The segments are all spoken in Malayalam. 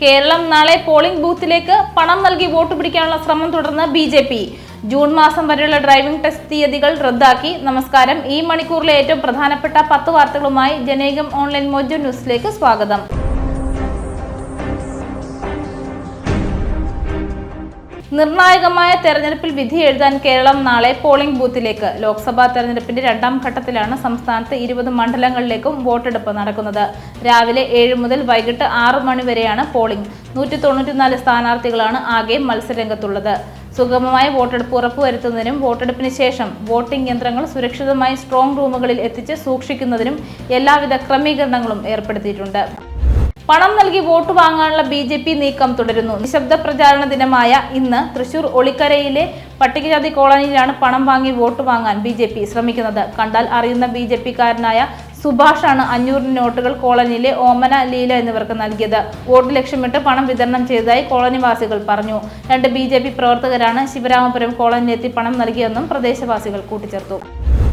കേരളം നാളെ പോളിംഗ് ബൂത്തിലേക്ക് പണം നൽകി വോട്ട് പിടിക്കാനുള്ള ശ്രമം തുടർന്ന് ബി ജെ പി. ജൂൺ മാസം വരെയുള്ള ഡ്രൈവിംഗ് ടെസ്റ്റ് തീയതികൾ റദ്ദാക്കി. നമസ്കാരം. ഈ മണിക്കൂറിലെ ഏറ്റവും പ്രധാനപ്പെട്ട പത്ത് വാർത്തകളുമായി ജനേകം ഓൺലൈൻ മോജോ ന്യൂസിലേക്ക് സ്വാഗതം. നിർണായകമായ തെരഞ്ഞെടുപ്പിൽ വിധി എഴുതാൻ കേരളം നാളെ പോളിംഗ് ബൂത്തിലേക്ക്. ലോക്സഭാ തെരഞ്ഞെടുപ്പിന്റെ രണ്ടാം ഘട്ടത്തിലാണ് സംസ്ഥാനത്ത് ഇരുപത് മണ്ഡലങ്ങളിലേക്കും വോട്ടെടുപ്പ് നടക്കുന്നത്. രാവിലെ ഏഴ് മുതൽ വൈകിട്ട് ആറ് മണി വരെയാണ് പോളിംഗ് നൂറ്റി തൊണ്ണൂറ്റിനാല് സ്ഥാനാർത്ഥികളാണ് ആകെ മത്സരരംഗത്തുള്ളത്. സുഗമമായ വോട്ടെടുപ്പ് ഉറപ്പുവരുത്തുന്നതിനും വോട്ടെടുപ്പിന് ശേഷം വോട്ടിംഗ് യന്ത്രങ്ങൾ സുരക്ഷിതമായി സ്ട്രോങ് റൂമുകളിൽ എത്തിച്ച് സൂക്ഷിക്കുന്നതിനും എല്ലാവിധ ക്രമീകരണങ്ങളും ഏർപ്പെടുത്തിയിട്ടുണ്ട്. പണം നൽകി വോട്ട് വാങ്ങാനുള്ള ബി ജെ പി നീക്കം തുടരുന്നു. നിശബ്ദ പ്രചാരണ ദിനമായ ഇന്ന് തൃശൂർ ഒളിക്കരയിലെ പട്ടികജാതി കോളനിയിലാണ് പണം വാങ്ങി വോട്ട് വാങ്ങാൻ ബി ജെ പി ശ്രമിക്കുന്നത്. കണ്ടാൽ അറിയുന്ന ബി ജെ പിക്കാരനായ സുഭാഷാണ് അഞ്ഞൂറിന് നോട്ടുകൾ കോളനിയിലെ ഓമന ലീല എന്നിവർക്ക് നൽകിയത്. വോട്ട് ലക്ഷ്യമിട്ട് പണം വിതരണം ചെയ്തതായി കോളനിവാസികൾ പറഞ്ഞു. രണ്ട് ബി പ്രവർത്തകരാണ് ശിവരാമപുരം കോളനിയിലെത്തി പണം നൽകിയെന്നും പ്രദേശവാസികൾ കൂട്ടിച്ചേർത്തു.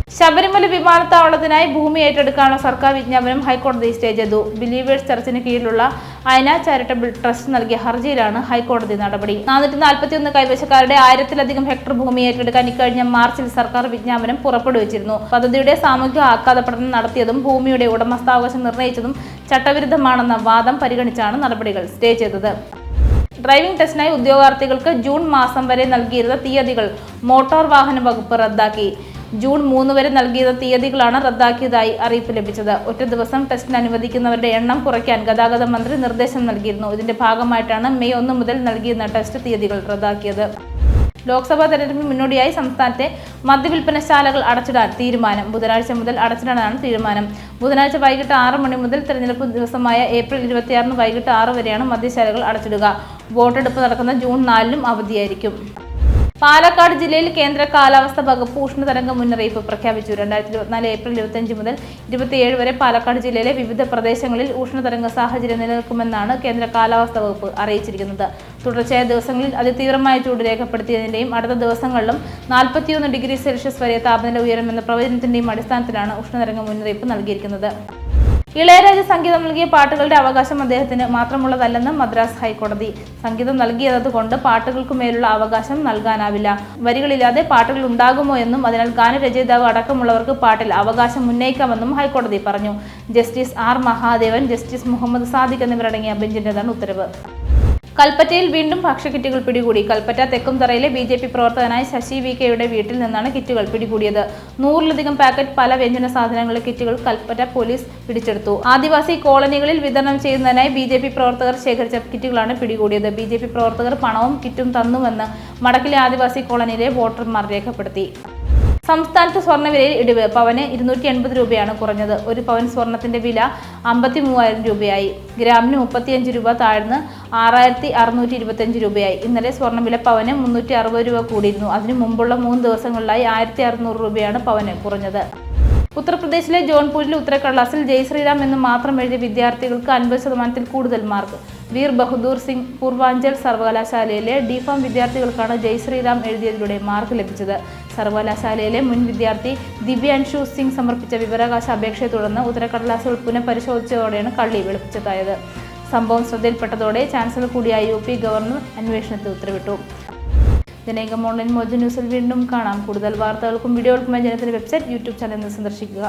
ശബരിമല വിമാനത്താവളത്തിനായി ഭൂമി ഏറ്റെടുക്കാനുള്ള സർക്കാർ വിജ്ഞാപനം ഹൈക്കോടതി സ്റ്റേ ചെയ്തു. ബിലീവേഴ്സ് ചർച്ചിന് കീഴിലുള്ള അയന ചാരിറ്റബിൾ ട്രസ്റ്റ് നൽകിയ ഹർജിയിലാണ് ഹൈക്കോടതി നടപടി. നാനൂറ്റി നാൽപ്പത്തിയൊന്ന് കൈവശക്കാരുടെ ആയിരത്തിലധികം ഹെക്ടർ ഭൂമി ഏറ്റെടുക്കാൻ ഇക്കഴിഞ്ഞ മാർച്ചിൽ സർക്കാർ വിജ്ഞാപനം പുറപ്പെടുവിച്ചിരുന്നു. പദ്ധതിയുടെ സാമൂഹിക ആഘാത പഠനം നടത്തിയതും ഭൂമിയുടെ ഉടമസ്ഥാവകാശം നിർണയിച്ചതും ചട്ടവിരുദ്ധമാണെന്ന വാദം പരിഗണിച്ചാണ് നടപടികൾ സ്റ്റേ ചെയ്തത്. ഡ്രൈവിംഗ് ടെസ്റ്റിനായി ഉദ്യോഗാർത്ഥികൾക്ക് ജൂൺ മാസം വരെ നൽകിയിരുന്ന തീയതികൾ മോട്ടോർ വാഹന വകുപ്പ് റദ്ദാക്കി. ജൂൺ മൂന്ന് വരെ നൽകിയ തീയതികളാണ് റദ്ദാക്കിയതായി അറിയിപ്പ് ലഭിച്ചത്. ഒറ്റ ദിവസം ടെസ്റ്റിന് അനുവദിക്കുന്നവരുടെ എണ്ണം കുറയ്ക്കാൻ ഗതാഗത മന്ത്രി നിർദ്ദേശം നൽകിയിരുന്നു. ഇതിന്റെ ഭാഗമായിട്ടാണ് മെയ് ഒന്ന് മുതൽ നൽകിയിരുന്ന ടെസ്റ്റ് തീയതികൾ റദ്ദാക്കിയത്. ലോക്സഭാ തെരഞ്ഞെടുപ്പിന് മുന്നോടിയായി സംസ്ഥാനത്തെ മദ്യവിൽപ്പനശാലകൾ അടച്ചിടാൻ തീരുമാനം. ബുധനാഴ്ച മുതൽ അടച്ചിടാനാണ് തീരുമാനം. ബുധനാഴ്ച വൈകിട്ട് ആറ് മണി മുതൽ തെരഞ്ഞെടുപ്പ് ദിവസമായ ഏപ്രിൽ ഇരുപത്തിയാറിന് വൈകിട്ട് ആറ് വരെയാണ് മദ്യശാലകൾ അടച്ചിടുക. വോട്ടെടുപ്പ് നടക്കുന്ന ജൂൺ നാലിനും അവധിയായിരിക്കും. പാലക്കാട് ജില്ലയിൽ കേന്ദ്ര കാലാവസ്ഥ വകുപ്പ് ഉഷ്ണതരംഗ മുന്നറിയിപ്പ് പ്രഖ്യാപിച്ചു. രണ്ടായിരത്തി ഇരുപത്തിനാല് ഏപ്രിൽ ഇരുപത്തിയഞ്ച് മുതൽ ഇരുപത്തിയേഴ് വരെ പാലക്കാട് ജില്ലയിലെ വിവിധ പ്രദേശങ്ങളിൽ ഉഷ്ണതരംഗ സാഹചര്യം നിലനിൽക്കുമെന്നാണ് കേന്ദ്ര കാലാവസ്ഥ വകുപ്പ് അറിയിച്ചിരിക്കുന്നത്. തുടർച്ചയായ ദിവസങ്ങളിൽ അതിതീവ്രമായ ചൂട് രേഖപ്പെടുത്തിയതിന്റെയും അടുത്ത ദിവസങ്ങളിലും നാൽപ്പത്തിയൊന്ന് ഡിഗ്രി സെൽഷ്യസ് വരെ താപനില ഉയരുമെന്ന പ്രവചനത്തിന്റെയും അടിസ്ഥാനത്തിലാണ് ഉഷ്ണതരംഗ മുന്നറിയിപ്പ് നൽകിയിരിക്കുന്നത്. ഇളയരാജ സംഗീതം നൽകിയ പാട്ടുകളുടെ അവകാശം അദ്ദേഹത്തിന് മാത്രമുള്ളതല്ലെന്ന് മദ്രാസ് ഹൈക്കോടതി. സംഗീതം നൽകിയതുകൊണ്ട് പാട്ടുകൾക്ക് മേലുള്ള അവകാശം നൽകാനാവില്ല. വരികളില്ലാതെ പാട്ടുകൾ ഉണ്ടാകുമോ എന്നും അതിനാൽ ഗാനരചയിതാവ് അടക്കമുള്ളവർക്ക് പാട്ടിൽ അവകാശം ഉന്നയിക്കാമെന്നും ഹൈക്കോടതി പറഞ്ഞു. Justice R Mahadevan justice Muhammad Sadiq എന്നിവരടങ്ങിയ ബെഞ്ചിന്റെതാണ് ഉത്തരവ്. കൽപ്പറ്റയിൽ വീണ്ടും ഭക്ഷ്യക്കിറ്റുകൾ പിടികൂടി. കൽപ്പറ്റ തെക്കുംതറയിലെ ബി ജെ പി പ്രവർത്തകനായ ശശി വി കെയുടെ വീട്ടിൽ നിന്നാണ് കിറ്റുകൾ പിടികൂടിയത്. നൂറിലധികം പാക്കറ്റ് പല വ്യഞ്ജന സാധനങ്ങളുടെ കിറ്റുകൾ കൽപ്പറ്റ പോലീസ് പിടിച്ചെടുത്തു. ആദിവാസി കോളനികളിൽ വിതരണം ചെയ്യുന്നതിനായി ബി ജെ പി പ്രവർത്തകർ ശേഖരിച്ച കിറ്റുകളാണ് പിടികൂടിയത്. ബി ജെ പി പ്രവർത്തകർ പണവും കിറ്റും തന്നുവെന്ന് മടക്കിലെ ആദിവാസി കോളനിയിലെ വോട്ടർമാർ രേഖപ്പെടുത്തി. സംസ്ഥാനത്ത് സ്വർണവിലയിൽ ഇടിവ്. പവന് ഇരുന്നൂറ്റി എൺപത് രൂപയാണ് കുറഞ്ഞത്. ഒരു പവൻ സ്വർണത്തിന്റെ വില അമ്പത്തി മൂവായിരം രൂപയായി. ഗ്രാമിന് മുപ്പത്തിയഞ്ച് രൂപ താഴ്ന്ന് ആറായിരത്തി അറുന്നൂറ്റി ഇരുപത്തിയഞ്ച് രൂപയായി. ഇന്നലെ സ്വർണവില പവന് മുന്നൂറ്റി അറുപത് രൂപ കൂടിയിരുന്നു. അതിനു മുമ്പുള്ള മൂന്ന് ദിവസങ്ങളിലായി ആയിരത്തി അറുന്നൂറ് രൂപയാണ് പവന് കുറഞ്ഞത്. ഉത്തർപ്രദേശിലെ ജോൺപൂരിലെ ഉത്തരക്കടലാസിൽ ജയ് ശ്രീറാം എന്ന് മാത്രം എഴുതിയ വിദ്യാർത്ഥികൾക്ക് അൻപത് ശതമാനത്തിൽ കൂടുതൽ മാർക്ക്. വീർ ബഹദൂർ സിംഗ് പൂർവാഞ്ചൽ സർവകലാശാലയിലെ ഡിഫാം വിദ്യാർത്ഥികൾക്കാണ് ജയ് ശ്രീറാം എഴുതിയതിലൂടെ മാർക്ക് ലഭിച്ചത്. സർവകലാശാലയിലെ മുൻ വിദ്യാർത്ഥി ദിവ്യാൻഷു സിംഗ് സമർപ്പിച്ച വിവരാവകാശ അപേക്ഷയെ തുടർന്ന് ഉത്തരക്കടലാസുകൾ പുനഃപരിശോധിച്ചതോടെയാണ് കള്ളി വെളുപ്പിച്ചതായത്. സംഭവം ശ്രദ്ധയിൽപ്പെട്ടതോടെ ചാൻസലർ കൂടിയായ യു പി ഗവർണർ അന്വേഷണത്തിൽ ഉത്തരവിട്ടു. ജനേകം ഓൺലൈൻ മോജ ന്യൂസിൽ വീണ്ടും കാണാം. കൂടുതൽ വാർത്തകൾക്കും വീഡിയോകൾക്കുമായി ജനത്തിന്റെ വെബ്സൈറ്റ് യൂട്യൂബ് ചാനൽ സന്ദർശിക്കുക.